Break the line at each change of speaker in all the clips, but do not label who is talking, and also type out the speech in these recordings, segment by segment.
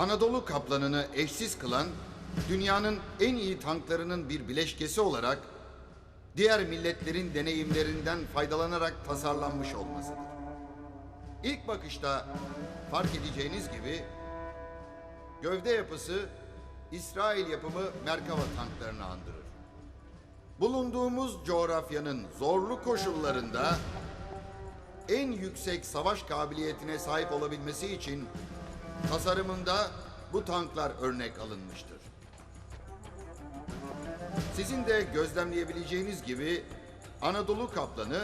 Anadolu kaplanını eşsiz kılan dünyanın en iyi tanklarının bir bileşkesi olarak diğer milletlerin deneyimlerinden faydalanarak tasarlanmış olmasıdır. İlk bakışta fark edeceğiniz gibi gövde yapısı İsrail yapımı Merkava tanklarını andırır. Bulunduğumuz coğrafyanın zorlu koşullarında en yüksek savaş kabiliyetine sahip olabilmesi için tasarımında bu tanklar örnek alınmıştır. Sizin de gözlemleyebileceğiniz gibi Anadolu Kaplanı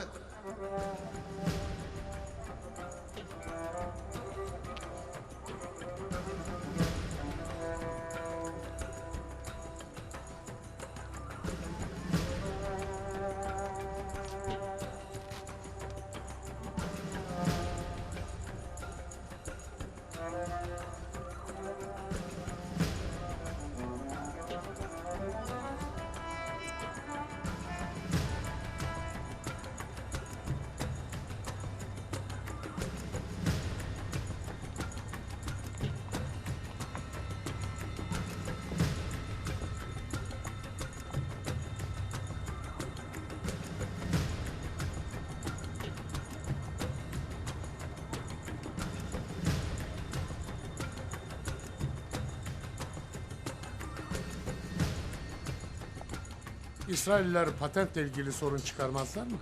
İsrailler patentle ilgili sorun çıkarmazlar mı?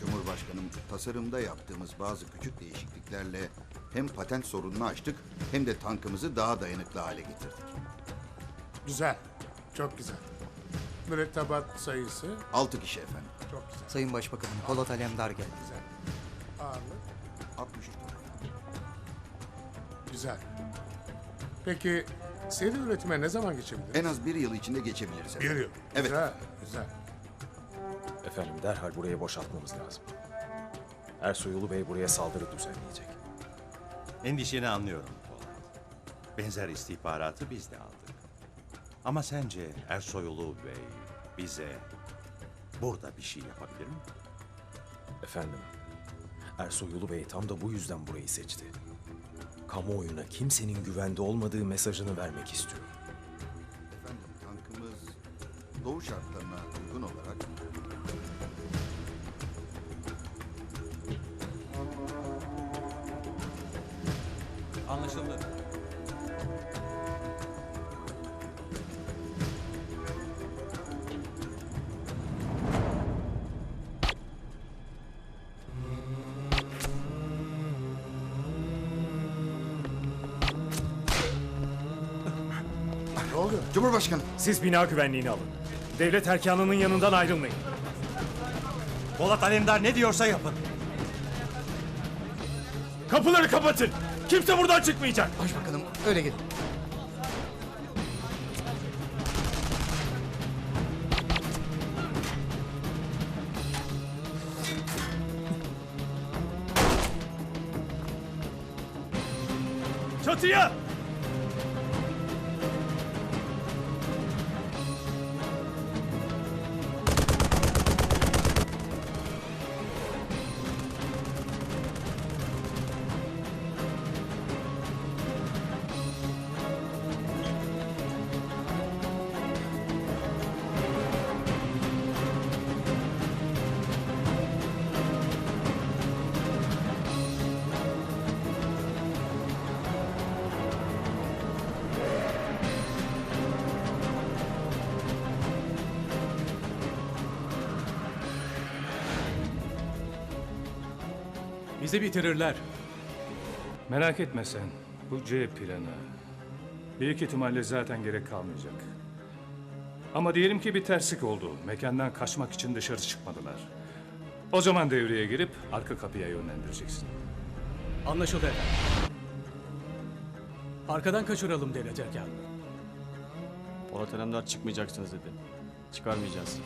Cumhurbaşkanım tasarımda yaptığımız bazı küçük değişikliklerle hem patent sorununu aştık hem de tankımızı daha dayanıklı hale getirdik.
Güzel. Çok güzel. Mürettebat sayısı
6 kişi efendim.
çok güzel.
Sayın Başbakanım, Polat Alemdar geldi.
Güzel. Ağırlık
63 tane.
güzel. Peki seri üretime ne zaman geçebiliriz?
En az bir yıl içinde geçebiliriz
Bir
efendim.
yıl.
Evet.
Güzel, güzel.
Efendim derhal burayı boşaltmamız lazım. Ersoyulu Bey buraya saldırı düzenleyecek.
Endişeni anlıyorum Polat. Benzer istihbaratı biz de aldık. Ama sence Ersoyulu Bey bize burada bir şey yapabilir mi?
Efendim, Ersoyulu Bey tam da bu yüzden burayı seçti. Kamuoyuna kimsenin güvende olmadığı mesajını vermek istiyor.
Efendim tankımız doğu şartlarına uygun olarak
Anlaşıldı.
Oluyor?
Cumhurbaşkanım
Siz bina güvenliğini alın. Devlet erkanının yanından ayrılmayın.
Polat Alemdar ne diyorsa yapın.
Kapıları kapatın. Kimse buradan çıkmayacak.
Başbakanım, öyle gidin.
Çatıya!
Bizi bitirirler.
Merak etme sen. Bu C planı. Büyük ihtimalle zaten gerek kalmayacak. Ama diyelim ki bir terslik oldu. Mekandan kaçmak için dışarı çıkmadılar. O zaman devreye girip arka kapıya yönlendireceksin.
Anlaşıldı efendim. Arkadan kaçıralım devlet erkanını.
Polat Alemdar çıkmayacaksınız dedi. Çıkarmayacağız.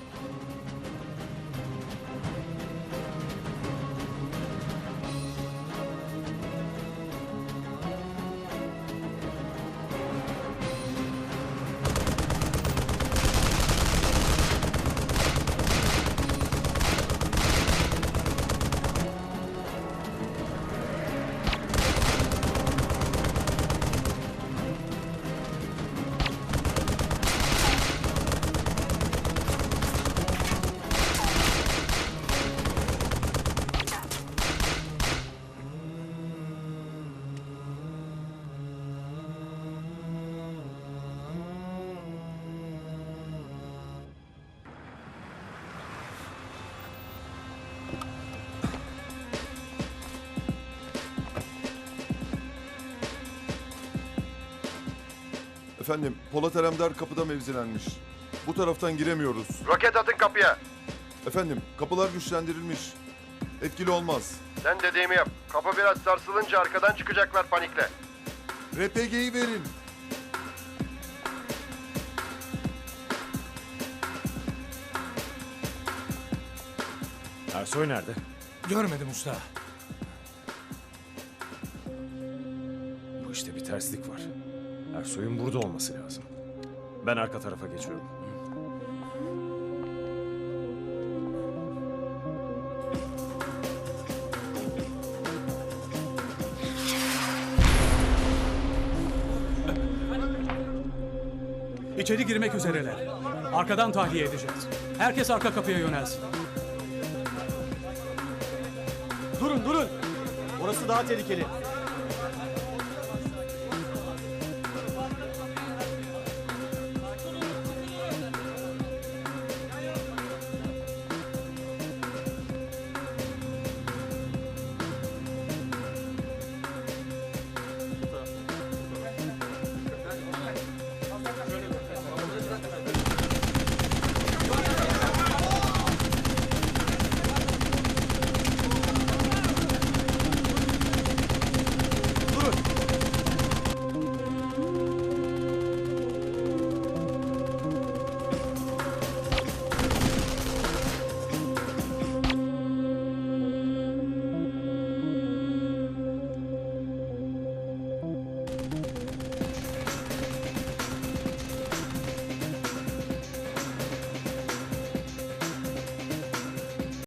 Efendim, Polat Alemdar kapıda mevzilenmiş. Bu taraftan giremiyoruz.
Roket atın kapıya.
Efendim, kapılar güçlendirilmiş. Etkili olmaz.
Sen dediğimi yap. Kapı biraz sarsılınca arkadan çıkacaklar panikle.
RPG'yi verin.
Ersoy nerede?
Görmedim usta.
Bu işte bir terslik var. Ersoy'un burada olması lazım. Ben arka tarafa geçiyorum.
İçeri girmek üzereler. Arkadan tahliye edeceğiz. Herkes arka kapıya yönelsin.
Durun durun. Orası daha tehlikeli.